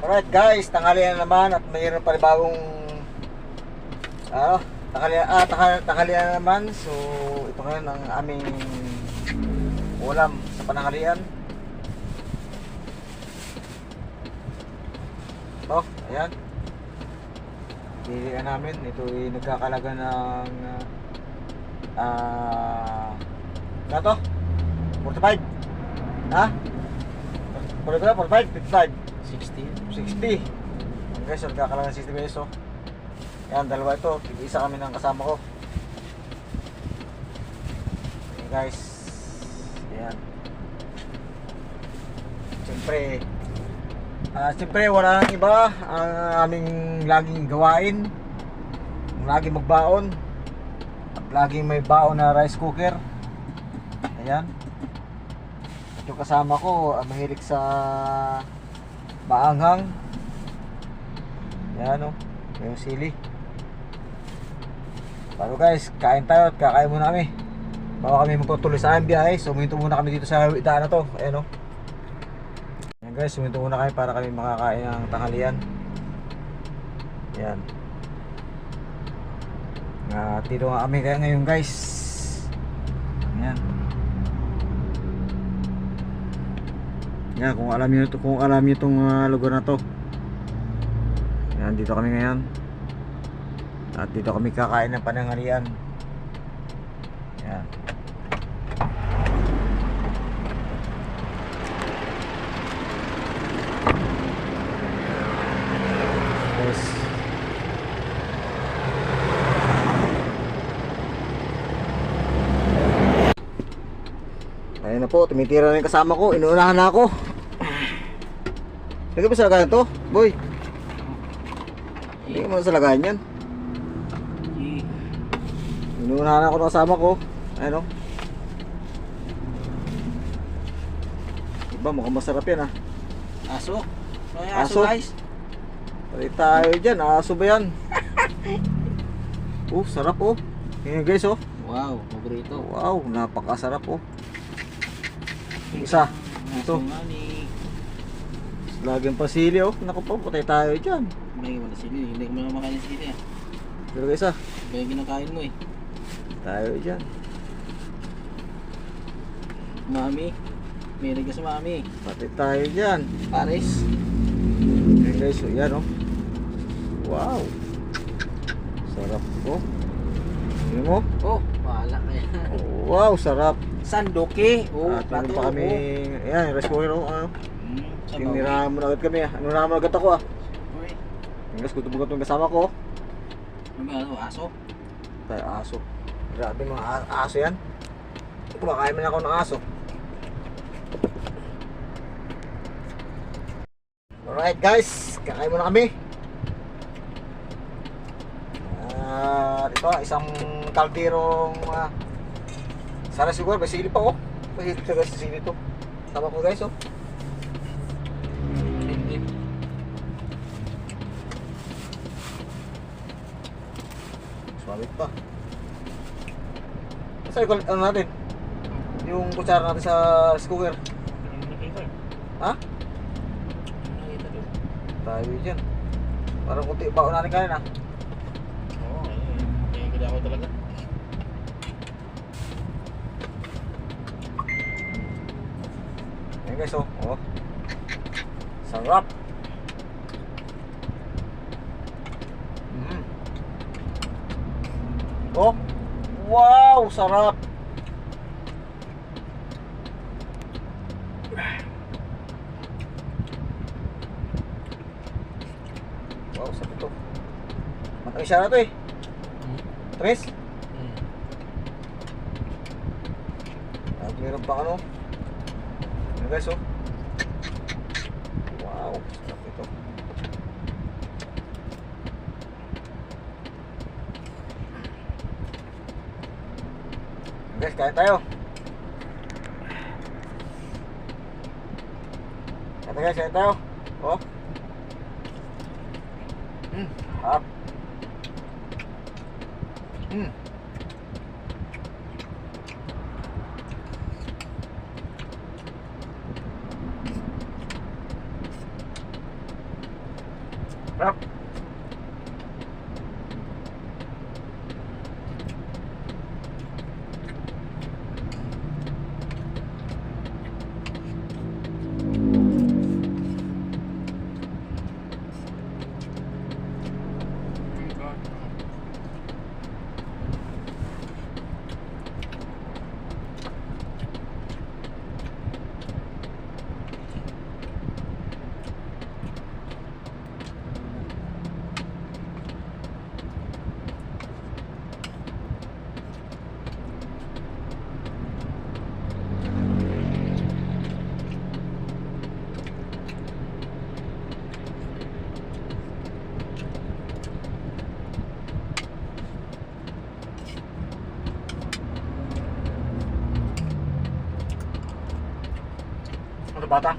Alright guys, tanghalian na naman at mayroon pa rin bagong ano, tanghalian, ah, tanghal- tanghalian na naman. So, ito ngayon ang aming ulam sa pananghalian. Ito, ayan. Pilihan namin. Ito ay nagkakalaga ng ah uh, to? 45? Ha? 45, 45, 55. 60. 60. Ang guys, nagkakalaga ng 60 peso. Yan, dalawa ito. Tig-isa kami ng kasama ko. Yan guys. Yan. Siyempre, ah siyempre wala nang iba ang aming laging gawain. Laging magbaon. At laging may baon na rice cooker. Ayan. Ito kasama ko, ah, mahilig sa maanghang. Yan o, yung sili. Pero guys, kain tayo at kakain muna kami. Bago kami magtutuloy sa aming biyahe, so huminto muna kami dito sa itaan na to. Ayan o. Yan guys, huminto muna kami para kami makakain ng tanghalian. Yan. Nga, tito nga kami kaya ngayon guys. Yan. Yan, kung alam niyo kung alam niyo tong ah, lugar na to. Yan, dito kami ngayon. At dito kami kakain ng panangalian. Yan. Tapos, Ayun na po, tumitira na yung kasama ko. Inuunahan na ako. Lagay ba sa lagayan to? Boy. Hindi mo sa lagayan yan. Inuunahan ako ng kasama ko. Ayun o. Diba, mukhang masarap yan ah. Aso. May Aso? aso, guys. Pali tayo dyan. Aso ba yan? oh, sarap oh. Yan guys oh. Wow, paborito. Wow, napakasarap oh. Isa. Ito. Aso nga ni... Lagyan pa sili oh. Naku po, patay tayo dyan. May wala sili. Hindi ko mga makain ng sili. ah. Pero isa. Iba yung kinakain mo eh. Tayo dyan. Mami. Meron ka sa mami. Patay tayo dyan. Paris. Yan guys, oh, yan oh. Wow. Sarap oh. Yun mo. Oh, wala ka yan. Wow, sarap. Sandoke. Oh, At meron pa kami, ayan, rice cooker oh. Ano. Tinirahan mo na agad kami ah. Ano na agad ako ah. Uy, Yung gusto mo itong kasama ko. ano ba ano? Aso? Tayo aso. Grabe mga aso yan. Kumakain man ako ng aso. Alright guys, kakain muna kami. Ah, ito isang kalderong uh, sana siguro may sili pa oh. Mahilig talaga sa sili to. Tama ko guys oh. Hindi. Sumabit pa. Saan yung ano natin? Yung kutsara natin sa rice cooker. Ha? Tayo dyan. Parang kunti baon natin kanin ah. Oo, ayun. Kaya gila ko talaga. Ayan guys oh. oh. Sarap. Mm. Oh. Wow, sarap. Wow, sarap ito. Matamis siya na ito eh. Tres? Mm. At meron pa ano. Ano guys oh. Wow, sarap ito. Guys, kain tayo. Tayo guys, kain tayo. Oh. Hmm, sarap. Hmm. Sarap. Ano bata?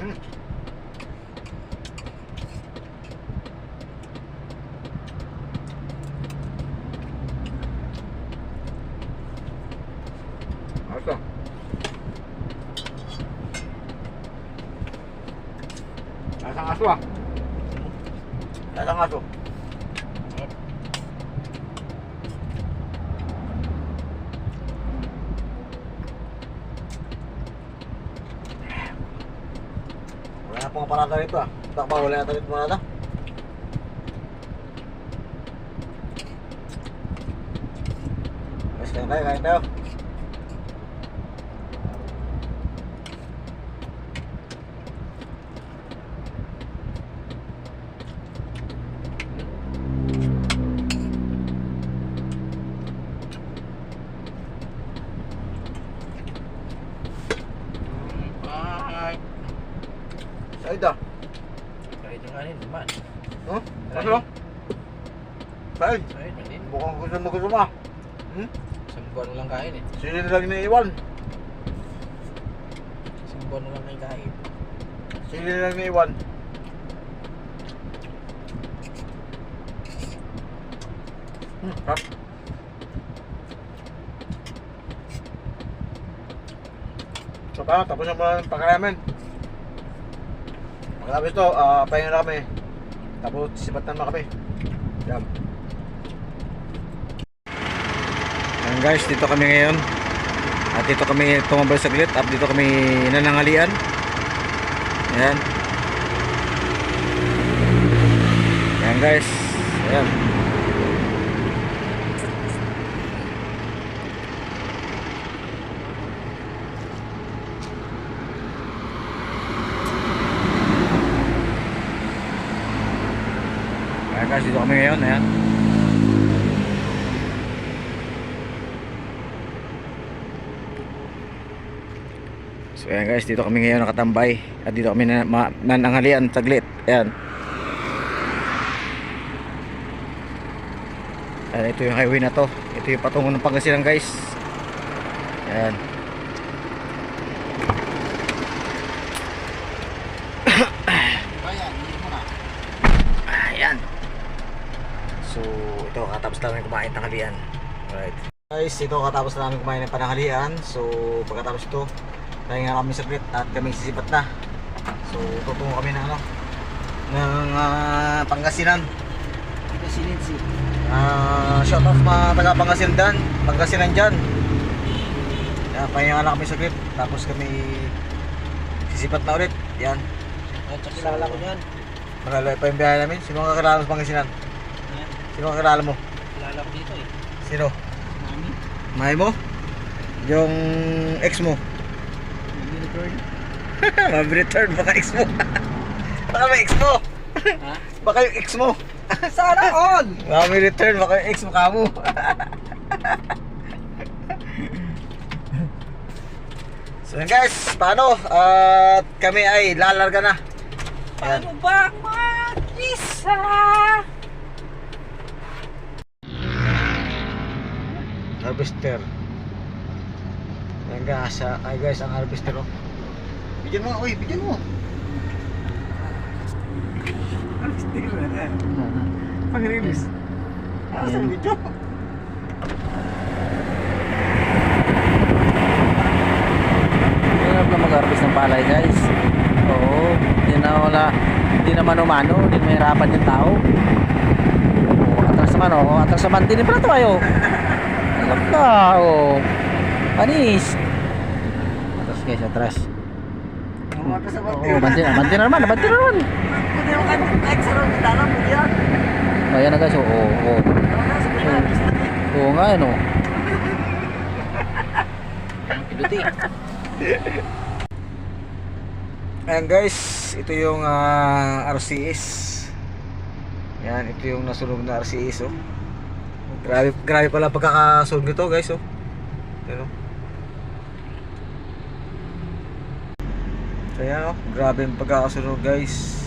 Hmm. Ayos ah. Ayos ang aso ah. Ayos ang aso. Wala na pong parada rito ah. Takba, wala na rito parada. Guys, kain tayo, kain tayo. Bye. Sa'yo ah. Kahit yung kanin, naman. Huh? Ano? Kahit yung din. Mukhang gusto mo gusto mo ah. Hmm? Isang buwan mo lang kain eh. Sino na lang iniiwan? Isang buwan mo lang kayo kain. Sino na lang iniiwan? Hmm, sarap. So paano, tapos na muna ang pagkayamin. Pagkatapos ito, ah pahinga na kami. Tapos sibatan na kami. Yan. Yan guys, dito kami ngayon. At dito kami tumambay saglit at dito kami nanangalian. Yan. Yan guys. Ayan. Ayan guys, dito kami ngayon. Ayan. So ayan guys, dito kami ngayon nakatambay at dito kami nananghalian saglit. Ayan. Ayan, ito yung highway na to. Ito yung patungo ng Pangasinan guys. Ayan. Kaya, hindi mo na. Ayan. So, ito katapos namin kumain tanghalian. Alright. Guys, ito katapos namin kumain ng pananghalian. So, pagkatapos ito, pahinga kami saglit at kami sisipat na. So, tutungo kami ng ano, ng ah, Pangasinan. Sininsi. Ah, shout out mga taga Pangasinan dyan, Pangasinan dyan. Yan, pahinga na kami saglit. Tapos kami sisipat na ulit. Yan. At kilala ko yan. Malala pa yung biyahe namin. Sino ang kakilala sa Pangasinan? Sino ang kakilala mo? Kilala ko dito eh. Sino? Mami. Mahay mo? Yung ex mo? Mami return. Mag-return baka ex mo. baka may ex mo. Ha? Baka yung ex mo. Sana all! May return baka yung ex mo kamo. so yun guys, paano? At kami ay lalarga na. Ayan. Paano ba mag-isa? Harvester. Ayan guys, ah, ay guys, ang harvester oh. Bigyan mo, uy, bigyan mo. Harvester. Pang-release. Ah, sa video. Hirap na mag-harvest ng palay guys. Oo, hindi na wala, hindi naman umano, hindi mahirapan yung tao. Atras naman oh, atras naman din pala tayo. Alam ka, oh. Panis. Atras guys, atras. Umaga sa Oo, banti na, banti na naman, banti na naman. Ayan na guys, oo, oo. oo. Oo nga, ano. Piluti. Ayan guys, ito yung ah, RCS. Yan, ito yung nasunog na RCS oh. Grabe, grabe pala pagkakasunog nito guys oh. Oh. So yan oh, grabe yung pagkakasunog guys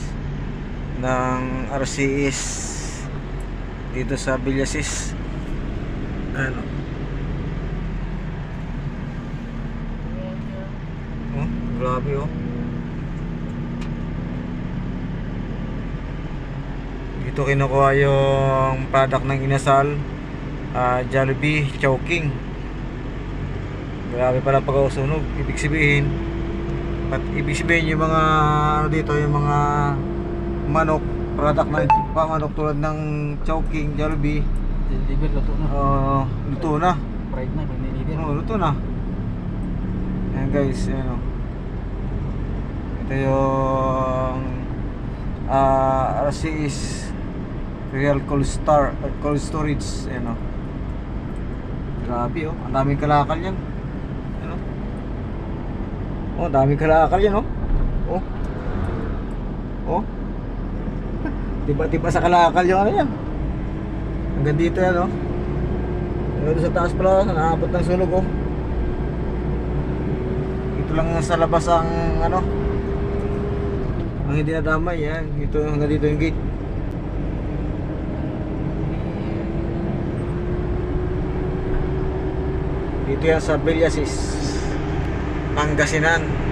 ng RCS dito sa Villasis. Ano? Oh, grabe oh. Dito kinukuha yung product ng inasal ah Jollibee Chowking Grabe pala pagkausunog Ibig sabihin At ibig sabihin yung mga ano dito yung mga manok product ng pa manok tulad ng Chowking Jollibee Deliver, luto na. uh, luto na Fried na, deliver. Oo, luto na. Ayan guys, ayan o. Ito yung ah RCS Real Cold Star uh, Cold Storage, ayan o. Grabe oh, ang daming kalakal yan. Ayan o. Oh, daming kalakal yan oh. Oh. Oh. Diba-diba sa kalakal yung ano yan. Hanggang dito yan oh. Doon sa taas pala, naabot ng sunog oh. Ito lang sa labas ang ano. Ang hindi nadamay yan. Ito hanggang dito yung gate. Dito yan sa Villasis. Pangasinan.